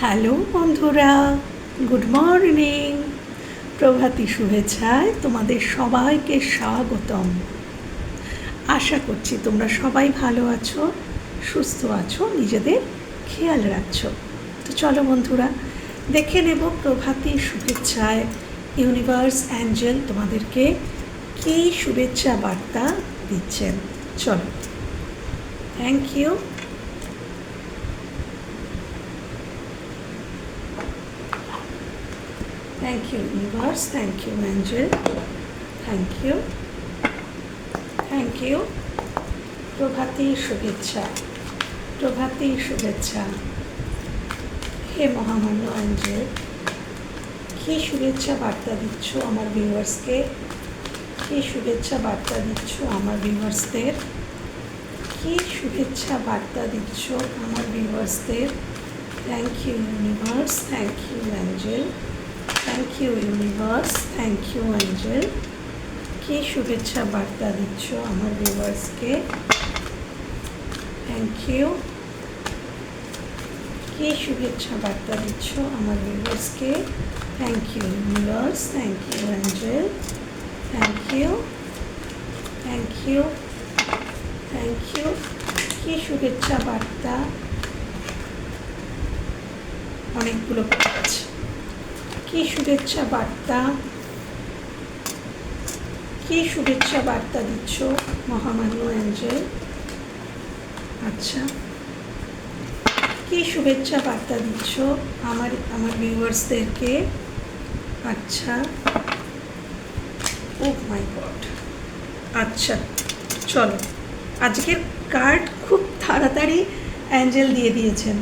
Hello বন্ধুরা, good morning. প্রভাতী শুভেচ্ছায় তোমাদের সবাইকে স্বাগতম। আশা করছি তোমরা সবাই ভালো আছো, সুস্থ আছো, নিজেদের খেয়াল রাখছো। তো চলো বন্ধুরা, দেখে নেব প্রভাতী শুভেচ্ছায় ইউনিভার্স অ্যাঞ্জেল তোমাদেরকে কী শুভেচ্ছা বার্তা দিচ্ছেন। চলো। Thank you. Thank you, universe. Thank you, angel. Thank you. Thank you. প্রভাতী শুভেচ্ছা প্রভাতী শুভেচ্ছা হে মহামান্য অঞ্জেল কী শুভেচ্ছা বার্তা দিচ্ছ আমার ভিউয়ার্সকে কী শুভেচ্ছা বার্তা দিচ্ছ আমার ভিউয়ার্সদের কী শুভেচ্ছা বার্তা দিচ্ছ আমার ভিউয়ার্সদের thank you universe thank you angel thank you universe thank you angel কী শুভেচ্ছা বার্তা দিচ্ছ আমার ভিউয়ার্সকে থ্যাংক ইউ কী শুভেচ্ছা বার্তা দিচ্ছ আমার ভিউয়ার্সকে thank you universe thank you angel thank you thank you thank you কী শুভেচ্ছা বার্তা? অনেকগুলো আছে। কি শুভেচ্ছা বার্তা? কি শুভেচ্ছা বার্তা দিচ্ছ মহামান্য অ্যাঞ্জেল? আচ্ছা। কি শুভেচ্ছা বার্তা দিচ্ছ আমার আমার ভিউয়ার্সদেরকে? আচ্ছা। ও মাই গড আচ্ছা চলো। আজকের কার্ড খুব তাড়াতাড়ি অ্যাঞ্জেল দিয়ে দিয়েছেন।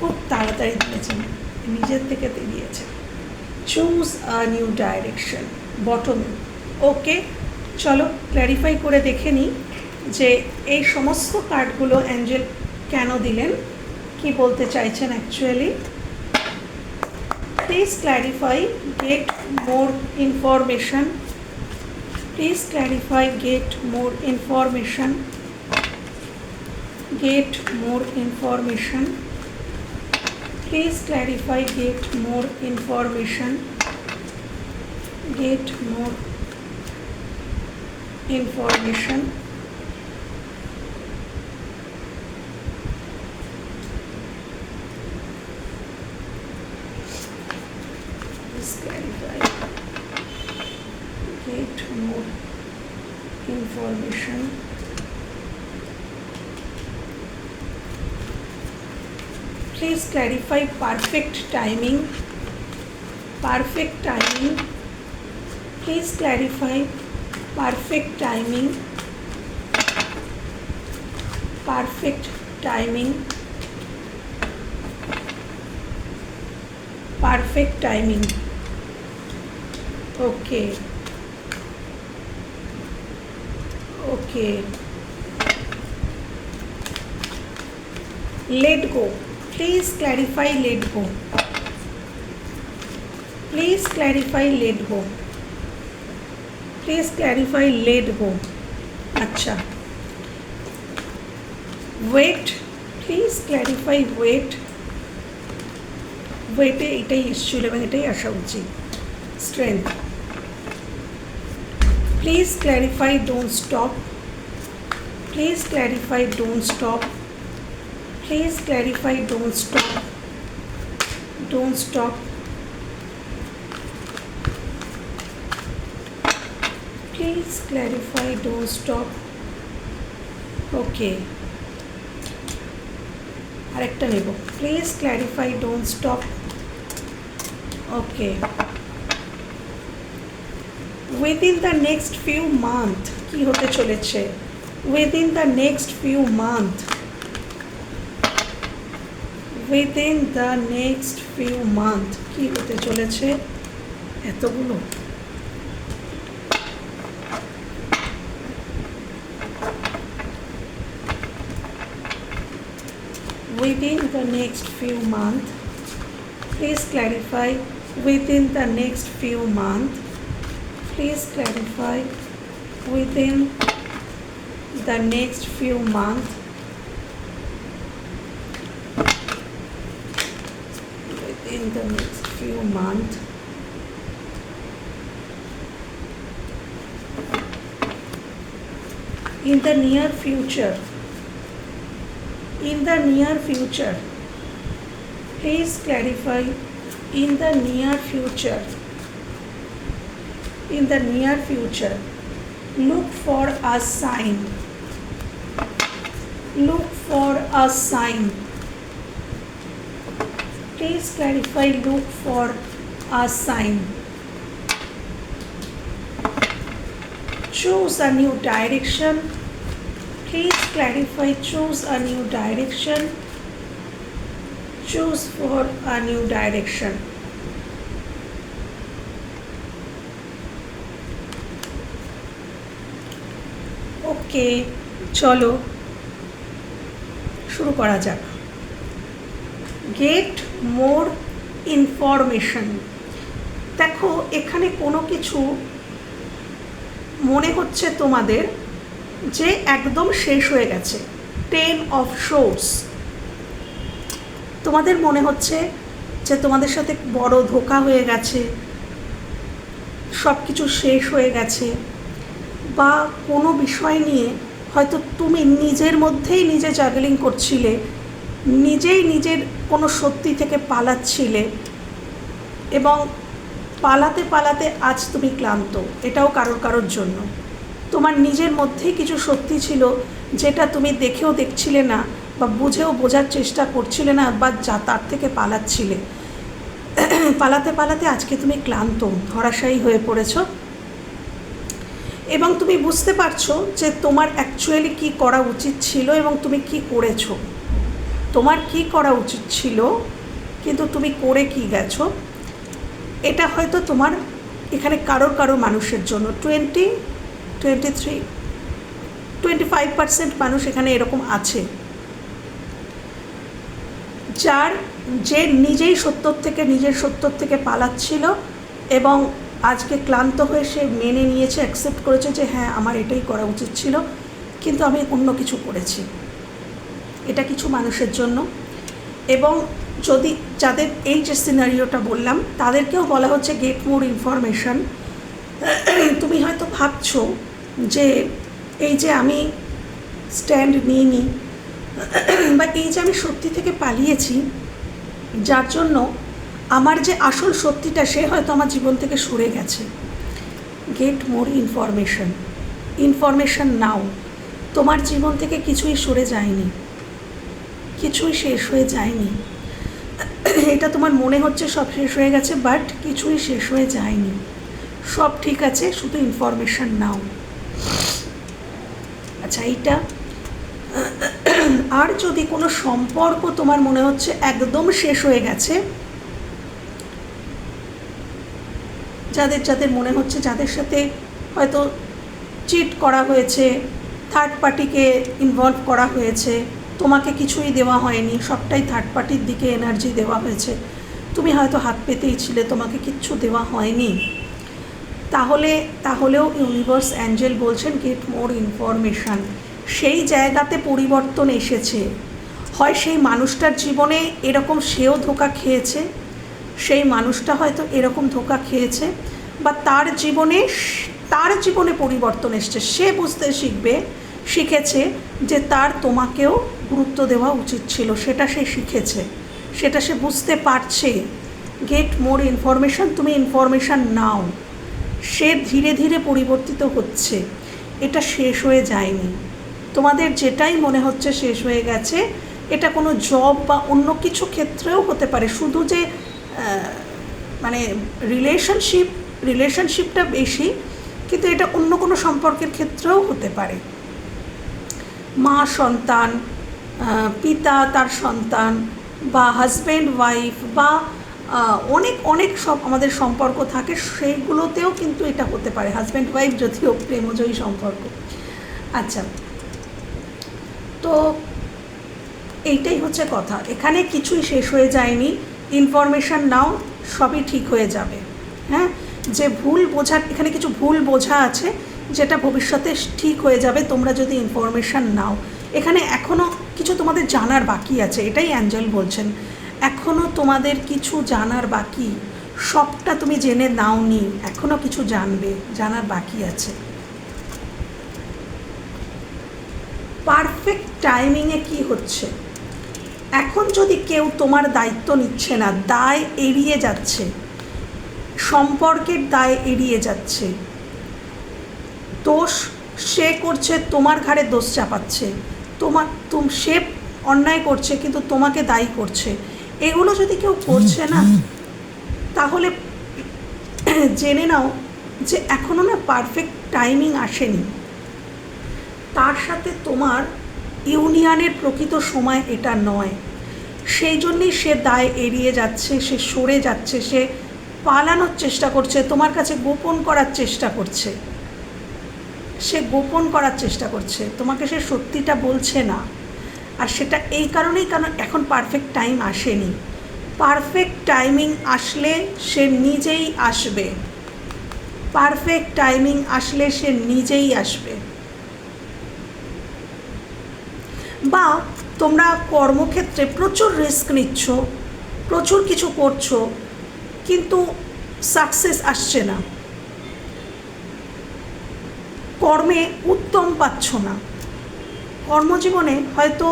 খুব তাড়াতাড়ি দিয়েছেন। নিজের থেকে দিয়েছেন। Choose a new direction bottom okay চলো ক্ল্যারিফাই করে দেখে নিই যে এই সমস্ত কার্ডগুলো অ্যাঞ্জেল কেন দিলেন কি বলতে চাইছেন actually please clarify get more information please clarify get more information get more information please clarify get more information. Get more information clarify perfect timing perfect timing please clarify perfect timing perfect timing perfect timing okay okay let go please clarify let go please clarify let go please clarify let go আচ্ছা wait please clarify wait ওয়েটে এটাই এসেছিল এবং এটাই আসা উচিত strength please clarify don't stop please clarify don't stop please clarify, don't stop. Don't stop. Please clarify, don't stop. Okay. আরেকটা নেব। Please clarify don't stop okay within the next few month কী হতে চলেছে? Within the next few month within the next few month কী হতে চলেছে এতগুলো within the next few month please clarify within the next few month please clarify within the next few month In the next few months. In the near future, in the near future, please clarify in the near future, in the near future, look for a sign, look for a sign please clarify look for a sign choose a new direction please clarify choose a new direction choose for a new direction ওকে চলো শুরু করা যাক gate more information দেখো, এখানে কোনো কিছু মনে হচ্ছে তোমাদের যে একদম শেষ হয়ে গেছে। টেন অফ শোর্স তোমাদের মনে হচ্ছে যে তোমাদের সাথে বড় ধোকা হয়ে গেছে সব কিছু শেষ হয়ে গেছে, বা কোনো বিষয় নিয়ে হয়তো তুমি নিজের মধ্যেই নিজে জাগলিং করছিলে, নিজেই নিজের কোনো সত্যি থেকে পালাচ্ছিলে এবং পালাতে পালাতে আজ তুমি ক্লান্ত। এটাও কারোর কারোর জন্য। তোমার নিজের মধ্যেই কিছু সত্যি ছিল যেটা তুমি দেখেও দেখছিলে না বা বুঝেও বোঝার চেষ্টা করছিলে না বা যা তার থেকে পালাচ্ছিলে। পালাতে পালাতে আজকে তুমি ক্লান্ত, ধরাশায়ী হয়ে পড়েছ। এবং তুমি বুঝতে পারছ যে তোমার অ্যাকচুয়ালি কি করা উচিত ছিল এবং তুমি কি করেছ। তোমার কি করা উচিত ছিল? কিন্তু তুমি করে কি গেছো? এটা হয়তো তোমার এখানে কারোর কারও মানুষের জন্য। Twenty twenty three twenty five percent মানুষ এখানে এরকম আছে। যার যে নিজেই সত্যর থেকে নিজের সত্যর থেকে পালাচ্ছিল এবং আজকে ক্লান্ত হয়ে সে মেনে নিয়েছে অ্যাকসেপ্ট করেছে যে হ্যাঁ আমার এটাই করা উচিত ছিল। কিন্তু আমি অন্য কিছু করেছি। এটা কিছু মানুষের জন্য। এবং যদি যাদের এই যে সিনারিওটা বললাম, তাদেরকেও বলা হচ্ছে গেট মোর ইনফরমেশন তুমি হয়তো ভাবছ যে এই যে আমি স্ট্যান্ড নিইনি বা এই যে আমি সত্যি থেকে পালিয়েছি, যার জন্য আমার যে আসল সত্যিটা, সে হয়তো আমার জীবন থেকে সরে গেছে। গেট মোর ইনফরমেশন ইনফরমেশন নাও তোমার জীবন থেকে কিছুই সরে যায়নি। কিছুই শেষ হয়ে যায়নি। এটা তোমার মনে হচ্ছে সব শেষ হয়ে গেছে বাট কিছুই শেষ হয়ে যায়নি। সব ঠিক আছে, শুধু ইনফরমেশান নাও। আচ্ছা এইটা। আর যদি কোনো সম্পর্ক তোমার মনে হচ্ছে একদম শেষ হয়ে গেছে, যাদের যাদের মনে হচ্ছে যাদের সাথে হয়তো চিট করা হয়েছে থার্ড পার্টিকে ইনভলভ করা হয়েছে তোমাকে কিছুই দেওয়া হয়নি, সবটাই থার্ড পার্টির দিকে এনার্জি দেওয়া হয়েছে। তুমি হয়তো হাত পেতেই ছিলে, তোমাকে কিচ্ছু দেওয়া হয়নি। তাহলে, তাহলেও ইউনিভার্স অ্যাঞ্জেল বলছেন গেট মোর ইনফরমেশান সেই জায়গাতে পরিবর্তন এসেছে। হয় সেই মানুষটার জীবনে এরকম সেও ধোকা খেয়েছে, সেই মানুষটা হয়তো এরকম ধোকা খেয়েছে, বা তার জীবনে তার জীবনে পরিবর্তন এসছে। সে বুঝতে শিখবে, শিখেছে যে তার তোমাকেও গুরুত্ব দেওয়া উচিত ছিল, সেটা সে শিখেছে, সেটা সে বুঝতে পারছে। গেট মোর ইনফরমেশান তুমি ইনফরমেশান নাও। সে ধীরে ধীরে পরিবর্তিত হচ্ছে। এটা শেষ হয়ে যায়নি। তোমাদের যেটাই মনে হচ্ছে শেষ হয়ে গেছে, এটা কোনো জব বা অন্য কিছু ক্ষেত্রেও হতে পারে। শুধু যে মানে রিলেশনশিপ রিলেশনশিপটা বেশি, কিন্তু এটা অন্য কোনো সম্পর্কের ক্ষেত্রেও হতে পারে। মা সন্তান পিতা, তার সন্তান বা হাজব্যান্ড ওয়াইফ বা অনেক অনেক সব আমাদের সম্পর্ক থাকে, সেইগুলোতেও কিন্তু এটা হতে পারে। হাজব্যান্ড ওয়াইফ যদিও প্রেমজয়ী সম্পর্ক। আচ্ছা। তো এইটাই হচ্ছে কথা। এখানে কিছুই শেষ হয়ে যায়নি। ইনফরমেশান নাও সবই ঠিক হয়ে যাবে। হ্যাঁ? যে ভুল বোঝার, এখানে কিছু ভুল বোঝা আছে, যেটা ভবিষ্যতে ঠিক হয়ে যাবে। তোমরা যদি ইনফরমেশান নাও এখানে এখনও কিছু তোমাদের জানার বাকি আছে, এটাই অ্যাঞ্জেল বলছেন। এখনও তোমাদের কিছু জানার বাকি, সবটা তুমি জেনে নাওনি এখনও কিছু জানবে, জানার বাকি আছে। পারফেক্ট টাইমিংয়ে কি হচ্ছে? এখন যদি কেউ তোমার দায়িত্ব নিচ্ছে না, দায় এড়িয়ে যাচ্ছে, সম্পর্কের দায় এড়িয়ে যাচ্ছে, দোষ সে করছে, তোমার ঘাড়ে দোষ চাপাচ্ছে তোমার তুম, সে অন্যায় করছে, কিন্তু তোমাকে দায়ী করছে। এগুলো যদি কেউ করছে না, তাহলে জেনে নাও যে এখনও না পারফেক্ট টাইমিং আসেনি। তার সাথে তোমার ইউনিয়নের প্রকৃত সময় এটা নয়। সেই জন্যই সে দায় এড়িয়ে যাচ্ছে, সে সরে যাচ্ছে, সে পালানোর চেষ্টা করছে, তোমার কাছে গোপন করার চেষ্টা করছে। সে গোপন করার চেষ্টা করছে। তোমাকে সে সত্যিটা বলছে না। আর সেটা এই কারণেই কারণ এখন পারফেক্ট টাইম আসেনি? পারফেক্ট টাইমিং আসলে সে নিজেই আসবে। পারফেক্ট টাইমিং আসলে সে নিজেই আসবে। বা তোমরা কর্মক্ষেত্রে প্রচুর রিস্ক নিচ্ছ, প্রচুর কিছু করছ, কিন্তু সাকসেস আসছে না। কর্মে উত্তম পাচ্ছ না। কর্মজীবনে হয়তো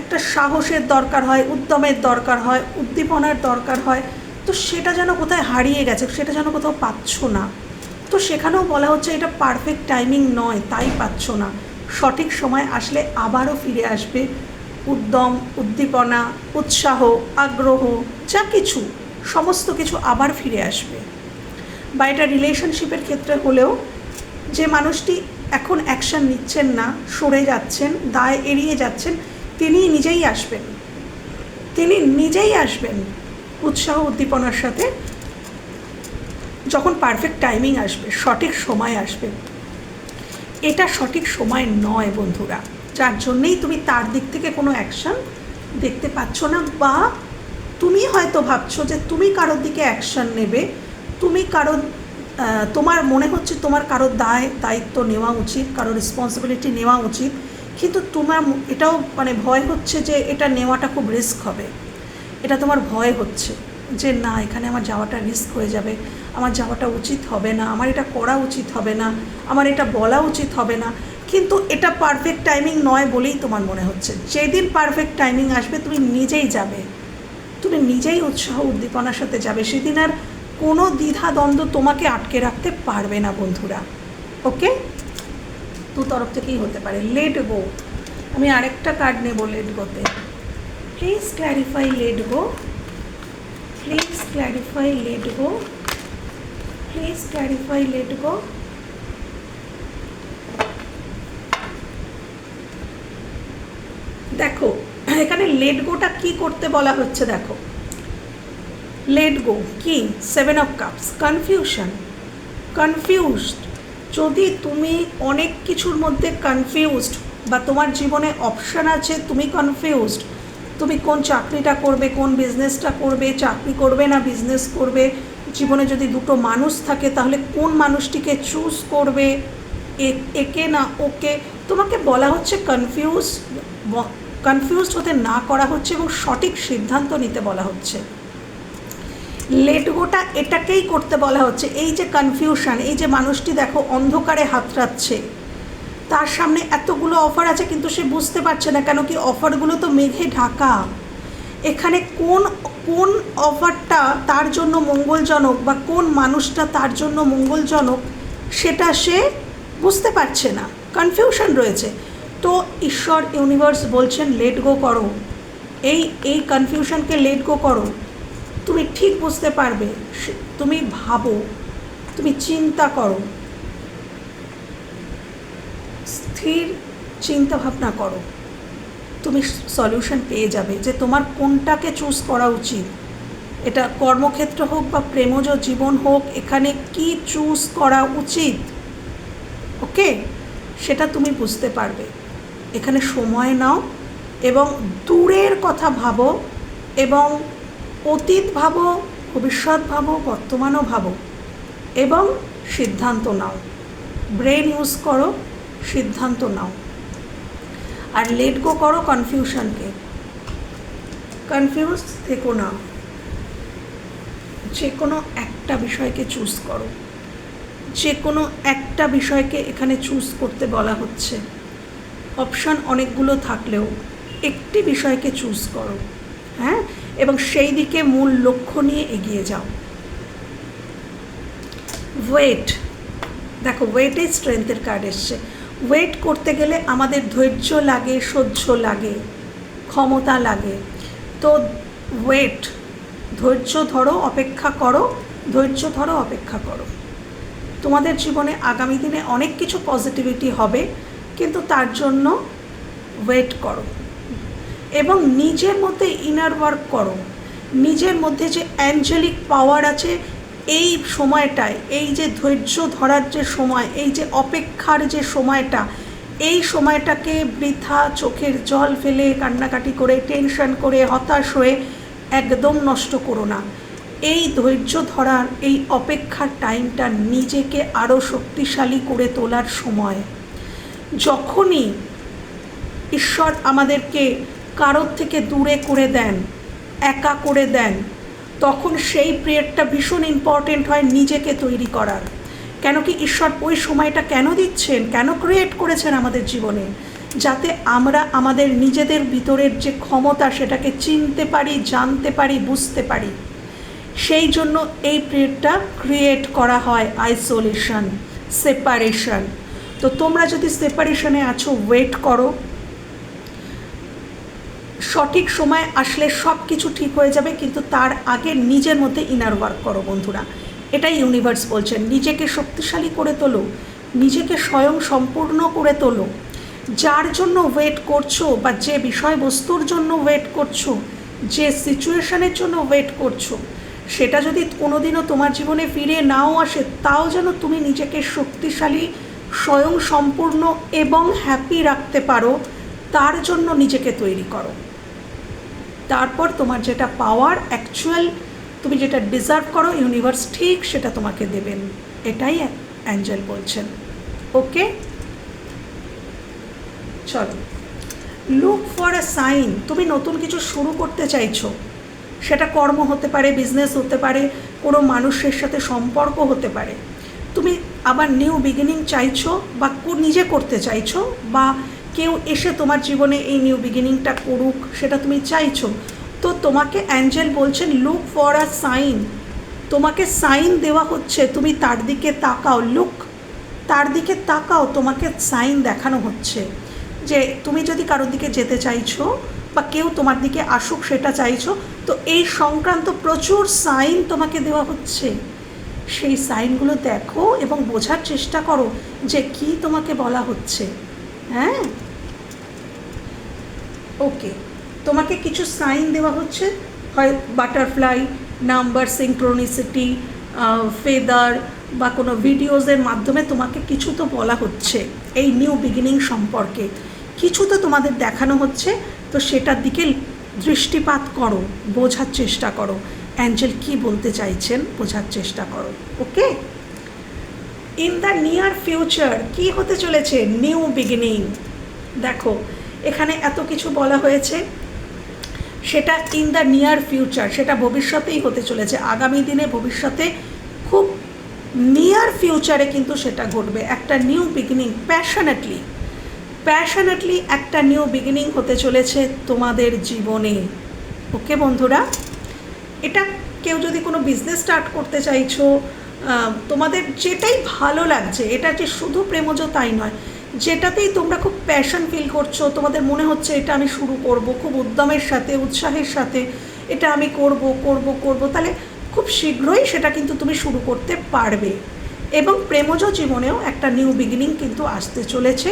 একটা সাহসের দরকার হয়, উদ্যমের দরকার হয়, উদ্দীপনার দরকার হয়, তো সেটা যেন কোথায় হারিয়ে গেছে, সেটা যেন কোথাও পাচ্ছ না। তো সেখানেও বলা হচ্ছে এটা পারফেক্ট টাইমিং নয়, তাই পাচ্ছ না। সঠিক সময় আসলে আবারও ফিরে আসবে। উদ্যম, উদ্দীপনা, উৎসাহ, আগ্রহ, যা কিছু, সমস্ত কিছু আবার ফিরে আসবে। বা এটা রিলেশনশিপের ক্ষেত্রে হলেও যে মানুষটি এখন অ্যাকশন নিচ্ছেন না, সরে যাচ্ছেন, দায় এড়িয়ে যাচ্ছেন, তিনি নিজেই আসবেন। তিনি নিজেই আসবেন উৎসাহ উদ্দীপনার সাথে যখন পারফেক্ট টাইমিং আসবে, সঠিক সময় আসবে। এটা সঠিক সময় নয় বন্ধুরা, যার জন্যেই তুমি তার দিক থেকে কোনো অ্যাকশন দেখতে পাচ্ছ না বা তুমি হয়তো ভাবছ যে তুমি কারোর দিকে অ্যাকশন নেবে তুমি কারোর তোমার মনে হচ্ছে তোমার কারোর দায়, দায়িত্ব নেওয়া উচিত কারোর রেসপন্সিবিলিটি নেওয়া উচিত, কিন্তু তোমার এটাও মানে ভয় হচ্ছে যে এটা নেওয়াটা খুব রিস্ক হবে। এটা তোমার ভয় হচ্ছে যে না, এখানে আমার যাওয়াটা রিস্ক হয়ে যাবে, আমার যাওয়াটা উচিত হবে না, আমার এটা করা উচিত হবে না, আমার এটা বলা উচিত হবে না। কিন্তু এটা পারফেক্ট টাইমিং নয় বলেই তোমার মনে হচ্ছে। যেদিন পারফেক্ট টাইমিং আসবে, তুমি নিজেই যাবে। তুমি নিজেই উৎসাহ উদ্দীপনার সাথে যাবে। সেদিন আর কোনো দ্বিধা দ্বন্দ্ব তোমাকে আটকে রাখতে পারবে না, বন্ধুরা। ওকে? দু তরফ থেকেই হতে পারে। লেট গো আমি আরেকটা কার্ড নেব লেট গোতে please clarify let go please clarify let go please clarify let go দেখো, এখানে লেট গোটা কি করতে বলা হচ্ছে দেখো। লেট গো কি seven of cups confusion confused যদি তুমি অনেক কিছুর মধ্যে কনফিউজড বা তোমার জীবনে অপশান আছে, তুমি কনফিউজড তুমি কোন চাকরিটা করবে, কোন বিজনেসটা করবে, চাকরি করবে না বিজনেস করবে, জীবনে যদি দুটো মানুষ থাকে, তাহলে কোন মানুষটিকে চুজ করবে? একে না ওকে? তোমাকে বলা হচ্ছে কনফিউজ কনফিউজড হতে না করা হচ্ছে এবং সঠিক সিদ্ধান্ত নিতে বলা হচ্ছে। লেট গোটা এটাকেই করতে বলা হচ্ছে। এই যে কনফিউশন এই যে মানুষটি দেখো অন্ধকারে হাতড়াচ্ছে। তার সামনে এতগুলো অফার আছে কিন্তু সে বুঝতে পারছে না কেন কি অফারগুলো তো মেঘে ঢাকা। এখানে কোন কোন অফারটা তার জন্য মঙ্গলজনক বা কোন মানুষটা তার জন্য মঙ্গলজনক সেটা সে বুঝতে পারছে না। কনফিউশন রয়েছে। তো ঈশ্বর ইউনিভার্স বলছেন লেট গো করো। এই এই কনফিউশনকে লেট গো করো। তুমি ঠিক বুঝতে পারবে তুমি ভাবো, তুমি চিন্তা করো। স্থির চিন্তা ভাবনা করো। তুমি সলিউশন পেয়ে যাবে যে তোমার কোনটাকে চুজ করা উচিত। এটা কর্মক্ষেত্র হোক বা প্রেমজ জীবন হোক, এখানে কি চুজ করা উচিত? ওকে? সেটা তুমি বুঝতে পারবে। এখানে সময় নাও এবং দূরের কথা ভাবো এবং অতীত ভাবো ভবিষ্যৎ ভাবো বর্তমানও ভাবো এবং সিদ্ধান্ত নাও। ব্রেন ইউজ করো, সিদ্ধান্ত নাও। আর লেট গো করো কনফিউশনকে কনফিউজ থেকো না। যে কোনো একটা বিষয়কে চুজ করো। যে কোনো একটা বিষয়কে এখানে চুজ করতে বলা হচ্ছে। অপশান অনেকগুলো থাকলেও একটি বিষয়কে চুজ করো। হ্যাঁ? এবং সেই দিকে মূল লক্ষ্য নিয়ে এগিয়ে যাও। ওয়েট দেখো ওয়েটে স্ট্রেংথের কার্ড এসছে। ওয়েট করতে গেলে আমাদের ধৈর্য লাগে, সহ্য লাগে, ক্ষমতা লাগে। তো ওয়েট ধৈর্য ধরো, অপেক্ষা করো, ধৈর্য ধরো, অপেক্ষা করো। তোমাদের জীবনে আগামী দিনে অনেক কিছু পজিটিভিটি হবে, কিন্তু তার জন্য ওয়েট করো। এবং নিজের মধ্যে ইনার ওয়ার্ক করো। নিজের মধ্যে যে অ্যাঞ্জেলিক পাওয়ার আছে, এই সময়টায়, এই যে ধৈর্য ধরার যে সময়, এই যে অপেক্ষার যে সময়টা, এই সময়টাকে বৃথা চোখের জল ফেলে কান্নাকাটি করে টেনশন করে, হতাশ হয়ে একদম নষ্ট করো না। এই ধৈর্য ধরার, এই অপেক্ষার টাইমটা নিজেকে আরও শক্তিশালী করে তোলার সময়। যখনই ঈশ্বর আমাদেরকে কারোর থেকে দূরে করে দেন, একা করে দেন। তখন সেই পিরিয়ডটা ভীষণ ইম্পর্টেন্ট হয় নিজেকে তৈরি করার। কেন কি ঈশ্বর ওই সময়টা কেন দিচ্ছেন, কেন ক্রিয়েট করেছেন আমাদের জীবনে? যাতে আমরা আমাদের নিজেদের ভিতরের যে ক্ষমতা সেটাকে চিনতে পারি, জানতে পারি, বুঝতে পারি। সেই জন্য এই পিরিয়ডটা ক্রিয়েট করা হয় আইসোলেশন সেপারেশন তো তোমরা যদি সেপারেশনে আছো ওয়েট করো। সঠিক সময় আসলে সব কিছু ঠিক হয়ে যাবে, কিন্তু তার আগে নিজের মধ্যে ইনার ওয়ার্ক করো বন্ধুরা। এটাই ইউনিভার্স বলছেন নিজেকে শক্তিশালী করে তোলো, নিজেকে স্বয়ং সম্পূর্ণ করে তোলো। যার জন্য ওয়েট করছ বা যে বিষয়বস্তুর জন্য ওয়েট করছ, যে সিচুয়েশনের জন্য ওয়েট করছ, সেটা যদি কোনোদিনও তোমার জীবনে ফিরে নাও আসে, তাও যেন তুমি নিজেকে শক্তিশালী, স্বয়ং সম্পূর্ণ এবং হ্যাপি রাখতে পারো, তার জন্য নিজেকে তৈরি করো। তারপর তোমার যেটা পাওয়ার অ্যাকচুয়াল তুমি যেটা ডিজার্ভ করো ইউনিভার্স ঠিক সেটা তোমাকে দেবেন। এটাই অ্যাঞ্জেল বলছেন। ওকে চলো। লুক ফর আ সাইন তুমি নতুন কিছু শুরু করতে চাইছো। সেটা কর্ম হতে পারে বিজনেস হতে পারে, কোনো মানুষের সাথে সম্পর্ক হতে পারে। তুমি আবার নিউ বিগিনিং চাইছো বা নিজে করতে চাইছো বা কেউ এসে তোমার জীবনে এই নিউ বিগিনিংটা করুক, সেটা তুমি চাইছো, তো তোমাকে অ্যাঞ্জেল বলছেন লুক ফর আ সাইন তোমাকে সাইন দেওয়া হচ্ছে, তুমি তার দিকে তাকাও লুক তার দিকে তাকাও, তোমাকে সাইন দেখানো হচ্ছে, যে তুমি যদি কারোর দিকে যেতে চাইছো বা কেউ তোমার দিকে আসুক, সেটা চাইছো, তো এই সংক্রান্ত প্রচুর সাইন তোমাকে দেওয়া হচ্ছে। সেই সাইনগুলো দেখো এবং বোঝার চেষ্টা করো যে কি তোমাকে বলা হচ্ছে হ্যাঁ? ওকে তোমাকে কিছু সাইন দেওয়া হচ্ছে? হয় বাটারফ্লাই নাম্বার সিঙ্ক্রোনিসিটি ফেদার বা কোনো ভিডিওজের মাধ্যমে তোমাকে কিছু তো বলা হচ্ছে এই নিউ বিগিনিং সম্পর্কে। কিছু তো তোমাদের দেখানো হচ্ছে, তো সেটার দিকে দৃষ্টিপাত করো, বোঝার চেষ্টা করো। অ্যাঞ্জেল কি বলতে চাইছেন, বোঝার চেষ্টা করো। Okay in the near future কি হতে চলেছে? নিউ বিগিনিং দেখো এখানে এত কিছু বলা হয়েছে। সেটা ইন দ্য নিয়ার ফিউচার সেটা ভবিষ্যতেই হতে চলেছে। আগামী দিনে ভবিষ্যতে খুব নিয়ার ফিউচারে কিন্তু সেটা ঘটবে। একটা নিউ বিগিনিং প্যাশনেটলি প্যাশনেটলি একটা নিউ বিগিনিং হতে চলেছে তোমাদের জীবনে। ওকে বন্ধুরা? এটা কেউ যদি কোনো বিজনেস স্টার্ট করতে চাইছো তোমাদের যেটাই ভালো লাগছে, এটা যে শুধু প্রেমজ তাই নয় যেটাতেই তোমরা খুব প্যাশন ফিল করছ, তোমাদের মনে হচ্ছে এটা আমি শুরু করব, খুব উদ্যমের সাথে, উৎসাহের সাথে এটা আমি করব করব করব, তাহলে খুব শীঘ্রই সেটা কিন্তু তুমি শুরু করতে পারবে। এবং প্রেমজ জীবনেও একটা নিউ বিগিনিং কিন্তু আসতে চলেছে,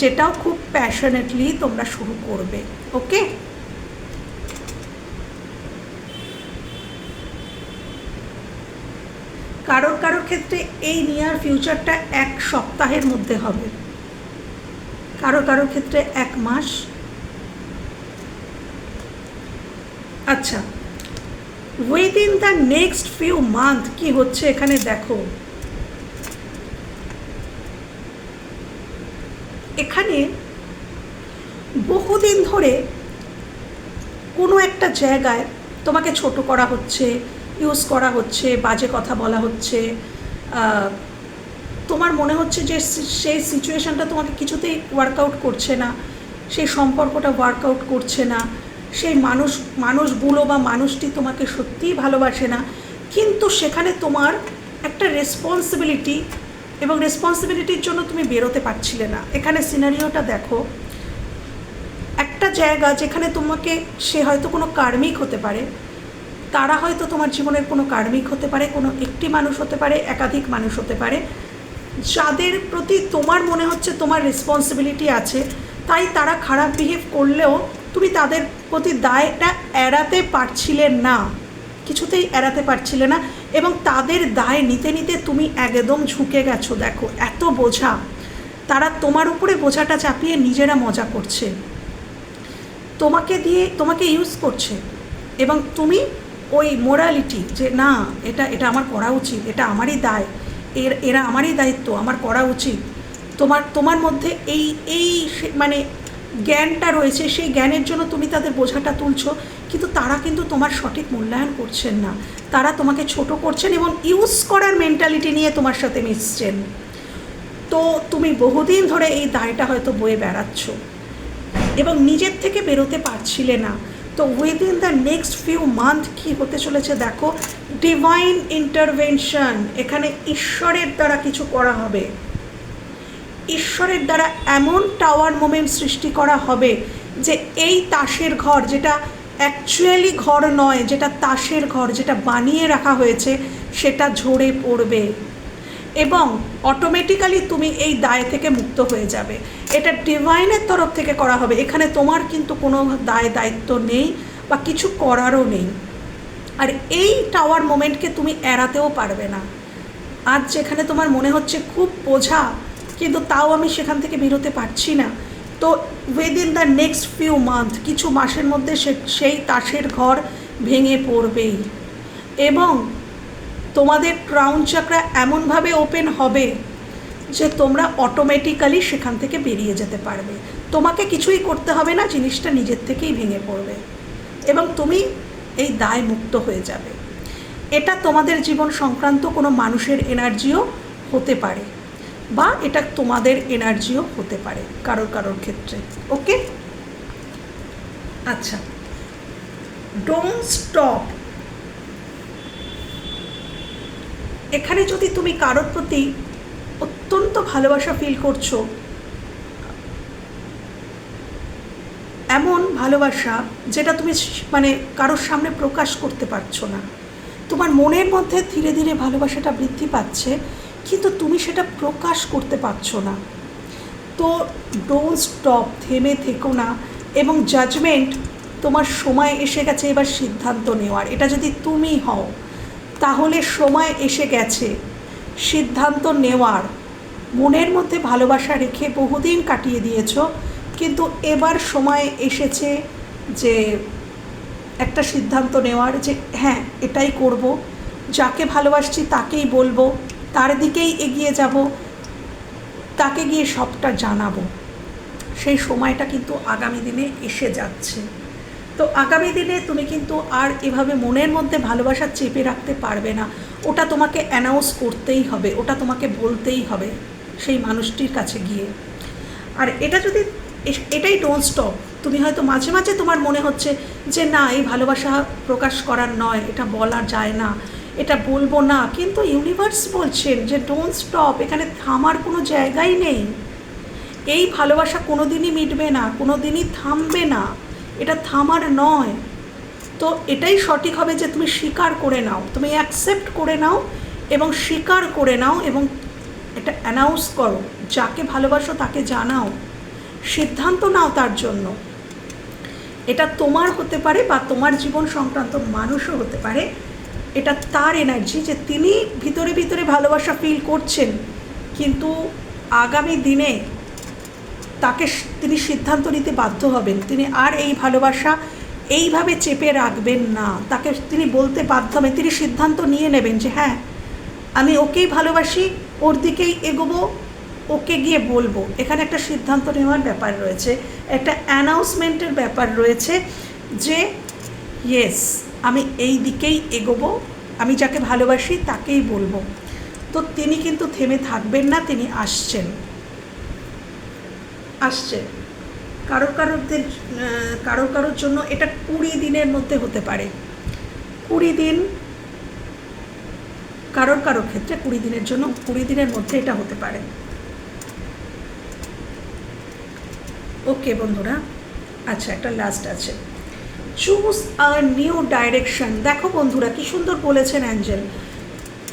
যেটাও খুব প্যাশনেটলি তোমরা শুরু করবে ওকে কারোর কারোর ক্ষেত্রে এই নিয়ার ফিউচারটা এক সপ্তাহের মধ্যে হবে। কারও কারও ক্ষেত্রে এক মাস। আচ্ছা within the next few month কি হচ্ছে এখানে দেখো। এখানে বহুদিন ধরে কোনো একটা জায়গায় তোমাকে ছোট করা হচ্ছে ইউজ করা হচ্ছে, বাজে কথা বলা হচ্ছে তোমার মনে হচ্ছে যে সেই সিচুয়েশানটা তোমাকে কিছুতেই ওয়ার্কআউট করছে না? সেই সম্পর্কটা ওয়ার্কআউট করছে না? সেই মানুষ, মানুষগুলো বা মানুষটি তোমাকে সত্যিই ভালোবাসে না? কিন্তু সেখানে তোমার একটা রেসপন্সিবিলিটি এবং রেসপন্সিবিলিটির জন্য তুমি বেরোতে পারছিলে না। এখানে সিনারিওটা দেখো। একটা জায়গা যেখানে তোমাকে, সে হয়তো কোনো কার্মিক হতে পারে। তারা হয়তো তোমার জীবনের কোনো কার্মিক হতে পারে, কোনো একটি মানুষ হতে পারে, একাধিক মানুষ হতে পারে। যাদের প্রতি তোমার মনে হচ্ছে তোমার রেসপন্সিবিলিটি আছে, তাই তারা খারাপ বিহেভ করলেও তুমি তাদের প্রতি দায়টা এড়াতে পারছিলে না। কিছুতেই এড়াতে পারছিলে না এবং তাদের দায় নিতে নিতে তুমি একদম ঝুঁকে গেছো। দেখো, এত বোঝা। তারা তোমার উপরে বোঝাটা চাপিয়ে নিজেরা মজা করছে। তোমাকে দিয়ে, তোমাকে ইউজ করছে। এবং তুমি ওই মোরালিটি যে, না, এটা এটা আমার করা উচিত, এটা আমারই দায়। এর, এরা আমারই দায়িত্ব, আমার করা উচিত। তোমার তোমার মধ্যে এই এই মানে জ্ঞানটা রয়েছে, সেই জ্ঞানের জন্য তুমি তাদের বোঝাটা তুলছো, কিন্তু তারা কিন্তু তোমার সঠিক মূল্যায়ন করছেন না। তারা তোমাকে ছোট করছেন এবং ইউজ করার মেন্টালিটি নিয়ে তোমার সাথে মিশছেন। তো তুমি বহুদিন ধরে এই দায়টা হয়তো বয়ে বেড়াচ্ছ এবং নিজের থেকে বেরোতে পারছিলে না। তো within the next few month কী হতে চলেছে দেখো? ডিভাইন ইন্টারভেনশন এখানে ঈশ্বরের দ্বারা কিছু করা হবে। ঈশ্বরের দ্বারা এমন টাওয়ার মোমেন্ট সৃষ্টি করা হবে যে এই তাসের ঘর, যেটা অ্যাকচুয়ালি ঘর নয়, যেটা তাসের ঘর, যেটা বানিয়ে রাখা হয়েছে, সেটা ঝরে পড়বে। এবং অটোমেটিক্যালি তুমি এই দায় থেকে মুক্ত হয়ে যাবে। এটা ডিভাইনের তরফ থেকে করা হবে। এখানে তোমার কিন্তু কোনো দায় দায়িত্ব নেই বা কিছু করারও নেই। আর এই টাওয়ার মোমেন্টকে তুমি এড়াতেও পারবে না। আজ যেখানে তোমার মনে হচ্ছে খুব বোঝা, কিন্তু তাও আমি সেখান থেকে বেরোতে পারছি না। তো within the next few month কিছু মাসের মধ্যে সেই তাসের ঘর ভেঙে পড়বেই। এবং তোমাদের ক্রাউন চাকরা এমনভাবে ওপেন হবে যে তোমরা অটোমেটিক্যালি সেখান থেকে বেরিয়ে যেতে পারবে। তোমাকে কিছুই করতে হবে না, জিনিসটা নিজের থেকেই ভেঙে পড়বে এবং তুমি এই দায় মুক্ত হয়ে যাবে। এটা তোমাদের জীবন সংক্রান্ত কোনো মানুষের এনার্জিও হতে পারে বা এটা তোমাদের এনার্জিও হতে পারে কারোর কারোর ক্ষেত্রে ওকে আচ্ছা ডোন্ট স্টপ এখানে যদি তুমি কারোর প্রতি অত্যন্ত ভালোবাসা ফিল করছ, এমন ভালোবাসা যেটা তুমি মানে কারোর সামনে প্রকাশ করতে পারছ না। তোমার মনের মধ্যে ধীরে ধীরে ভালোবাসাটা বৃদ্ধি পাচ্ছে, কিন্তু তুমি সেটা প্রকাশ করতে পারছ না। তো ডোন্ট স্টপ থেমে থেকো না এবং জাজমেন্ট তোমার সময় এসে গেছে, এবার সিদ্ধান্ত নেওয়ার। এটা যদি তুমি হও তাহলে সময় এসে গেছে। সিদ্ধান্ত নেওয়ার। মনের মধ্যে ভালোবাসা রেখে বহুদিন কাটিয়ে দিয়েছ, কিন্তু এবার সময় এসেছে যে একটা সিদ্ধান্ত নেওয়ার যে হ্যাঁ এটাই করব। যাকে ভালোবাসছি তাকেই বলব। তার দিকেই এগিয়ে যাব। তাকে গিয়ে সবটা জানাব। সেই সময়টা কিন্তু আগামী দিনে এসে যাচ্ছে। তো আগামী দিনে তুমি কিন্তু আর এভাবে মনের মধ্যে ভালোবাসা চেপে রাখতে পারবে না। ওটা তোমাকে অ্যানাউন্স করতেই হবে, ওটা তোমাকে বলতেই হবে সেই মানুষটির কাছে গিয়ে। আর এটা যদি, এটাই ডোন্ট স্টপ তুমি হয়তো মাঝে মাঝে তোমার মনে হচ্ছে যে না, এই ভালোবাসা প্রকাশ করার নয়, এটা বলা যায় না, এটা বলব না। কিন্তু ইউনিভার্স বলছেন যে ডোন্ট স্টপ এখানে থামার কোনো জায়গাই নেই। এই ভালোবাসা কোনো দিনই মিটবে না কোনো দিনই থামবে না। এটা থামার নয়। তো এটাই সঠিক হবে যে তুমি স্বীকার করে নাও, তুমি অ্যাকসেপ্ট করে নাও এবং স্বীকার করে নাও এবং এটা অ্যানাউন্স করো, যাকে ভালোবাসো তাকে জানাও, সিদ্ধান্ত নাও তার জন্য। এটা তোমার হতে পারে বা তোমার জীবন সংক্রান্ত মানুষও হতে পারে। এটা তার এনার্জি যে তিনি ভিতরে ভিতরে ভালোবাসা ফিল করছেন, কিন্তু আগামী দিনে তাকে তিনি সিদ্ধান্ত নিতে বাধ্য হবেন। তিনি আর এই ভালোবাসা এইভাবে চেপে রাখবেন না। তাকে তিনি বলতে বাধ্য হবেন। তিনি সিদ্ধান্ত নিয়ে নেবেন যে হ্যাঁ আমি ওকেই ভালোবাসি, ওর দিকেই এগোবো, ওকে গিয়ে বলব। এখানে একটা সিদ্ধান্ত নেওয়ার ব্যাপার রয়েছে। একটা অ্যানাউন্সমেন্টের ব্যাপার রয়েছে যে, ইয়েস, আমি এই দিকেই এগোবো, আমি যাকে ভালোবাসি তাকেই বলব। তো তিনি কিন্তু থেমে থাকবেন না, তিনি আসছেন। আসছেন কারোর কারোরদের আহ, কারোর জন্য এটা কুড়ি দিনের মধ্যে হতে পারে। কুড়ি দিন কারোর কারোর ক্ষেত্রে কুড়ি দিনের জন্য কুড়ি দিনের মধ্যে এটা হতে পারে। ওকে বন্ধুরা আচ্ছা একটা লাস্ট আছে। চুজ আ নিউ ডাইরেকশন দেখো বন্ধুরা কি সুন্দর বলেছেন অ্যাঞ্জেল।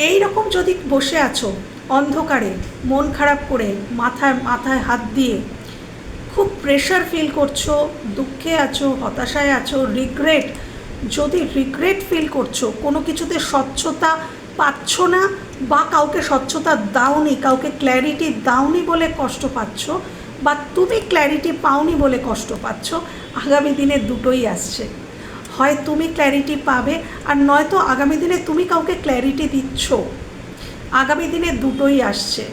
এই রকম যদি বসে আছো অন্ধকারে মন খারাপ করে মাথায় মাথায় হাত দিয়ে খুব প্রেশার ফিল করছ, দুঃখে আছো, হতাশায় আছো রিগ্রেট যদি রিগ্রেট ফিল করছ, কোনো কিছুতে স্বচ্ছতা পাচ্ছ না বা কাউকে স্বচ্ছতা দাওনি, কাউকে ক্ল্যারিটি দাওনি বলে কষ্ট পাচ্ছ বা তুমি ক্ল্যারিটি পাওনি বলে কষ্ট পাচ্ছ, আগামী দিনে দুটোই আসছে। হয় তুমি ক্ল্যারিটি পাবে আর নয়তো আগামী দিনে তুমি কাউকে ক্ল্যারিটি দিচ্ছ, আগামী দিনে দুটোই আসছে।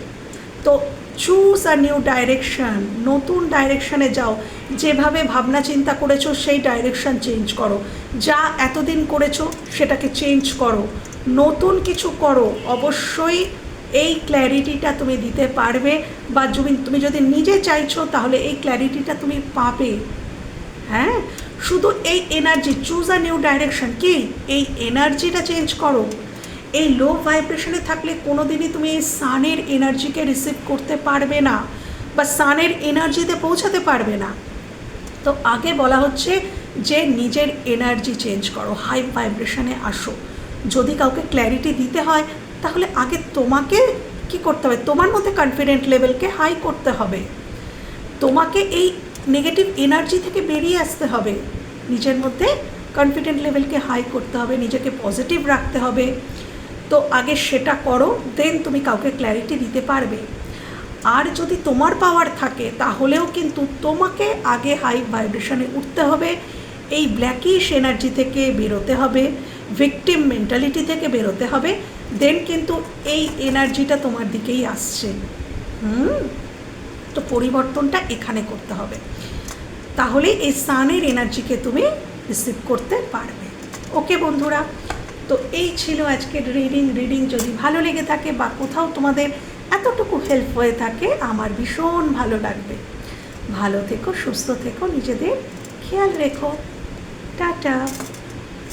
তো চুজ আ নিউ ডাইরেকশন নতুন ডাইরেকশনে যাও। যেভাবে ভাবনা চিন্তা করেছ, সেই ডাইরেকশন চেঞ্জ করো। যা এতদিন করেছ, সেটাকে চেঞ্জ করো। নতুন কিছু করো। অবশ্যই এই ক্ল্যারিটিটা তুমি দিতে পারবে। বা তুমি যদি নিজে চাইছো, তাহলে এই ক্ল্যারিটিটা তুমি পাবে। হ্যাঁ? শুধু এই energy choose a new direction কি? এই এনার্জিটা চেঞ্জ করো। এই লো ভাইব্রেশনে থাকলে কোনো দিনই তুমি এই সানের এনার্জিকে রিসিভ করতে পারবে না বা সানের এনার্জিতে পৌঁছাতে পারবে না। তো আগে বলা হচ্ছে যে নিজের এনার্জি চেঞ্জ করো হাই ভাইব্রেশনে আসো। যদি কাউকে ক্ল্যারিটি দিতে হয়, তাহলে আগে তোমাকে কি করতে হবে? তোমার মধ্যে কনফিডেন্ট লেভেলকে হাই করতে হবে। তোমাকে এই নেগেটিভ এনার্জি থেকে বেরিয়ে আসতে হবে। নিজের মধ্যে কনফিডেন্ট লেভেলকে হাই করতে হবে, নিজেকে পজিটিভ রাখতে হবে। তো আগে সেটা করো দেন তুমি কাউকে ক্ল্যারিটি দিতে পারবে। আর যদি তোমার পাওয়ার থাকে, তাহলেও কিন্তু তোমাকে আগে হাই ভাইব্রেশনে উঠতে হবে, এই ব্ল্যাকিশ এনার্জি থেকে বেরোতে হবে ভিকটিম মেন্টালিটি থেকে বেরোতে হবে দেন কিন্তু এই এনার্জিটা তোমার দিকেই আসছে। হুম? তো পরিবর্তনটা এখানে করতে হবে। তাহলে এই সানের এনার্জিকে তুমি রিসিভ করতে পারবে। ওকে বন্ধুরা তো এই ছিল আজকের রিডিং রিডিং যদি ভালো লেগে থাকে বা কোথাও তোমাদের এতটুকু হেল্প হয়ে থাকে, আমার ভীষণ ভালো লাগবে। ভালো থেকো, সুস্থ থেকো, নিজেদের খেয়াল রেখো। টাটা।